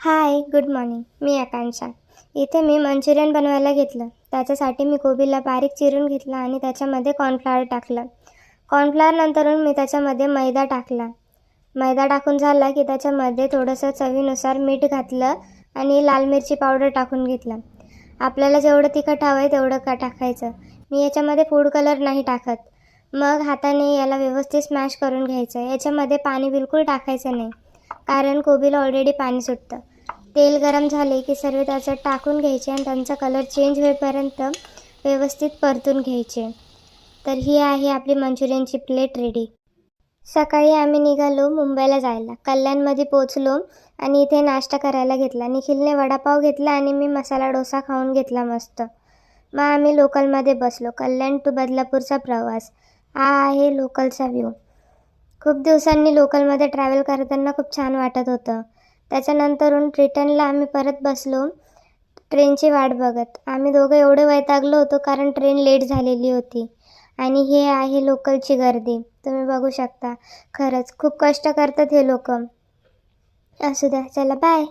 Hi good morning मी आकांक्षा. इथे मी Manchurian बनवायला घेतलं. त्याच्यासाठी मी कोबीला बारीक चिरून घेतला आणि त्याच्यामध्ये कॉर्नफ्लॉवर टाकलं. कॉर्नफ्लॉवर नंतरून मी त्याच्यामध्ये मैदा टाकला. मैदा टाकून झाला की त्याच्यामध्ये थोडंसं चवीनुसार मीठ घातलं आणि लाल मिरची पावडर टाकून घेतलं. आपल्याला जेवढं तिखट हवं आहे तेवढं का टाकायचं? मी याच्यामध्ये फूड कलर नाही टाकत. मग हाताने याला व्यवस्थित स्मॅश करून घ्यायचं. याच्यामध्ये पाणी बिलकुल टाकायचं नाही. कारण कोबीला ऑलरेडी पाणी सुटतं. तेल गरम झाले की सर्व त्याच्यात टाकून घ्यायचे आणि त्यांचा कलर चेंज होईपर्यंत व्यवस्थित परतून घ्यायचे. तर ही आहे आपली मंचुरियनची प्लेट रेडी सकाळी आम्ही निघालो मुंबईला जायला. कल्याणमध्ये पोचलो आणि इथे नाश्ता करायला घेतला. निखिलने वडापाव घेतला आणि मी मसाला डोसा खाऊन घेतला मस्त. मग आम्ही लोकलमध्ये बसलो. कल्याण टू बदलापूरचा प्रवास. हा आहे लोकलचा व्ह्यू खूप दिवसांनी लोकलमध्ये ट्रॅव्हल करताना खूप छान वाटत होतं. त्याच्यानंतरून रिटर्नला आम्ही परत बसलो. ट्रेनची वाट बघत. आम्ही दोघं एवढे वैतागलो होतो कारण ट्रेन लेट झालेली होती. आणि हे आहे लोकलची गर्दी. तुम्ही बघू शकता. खरंच खूप कष्ट करतात हे लोक. असू द्या. चला बाय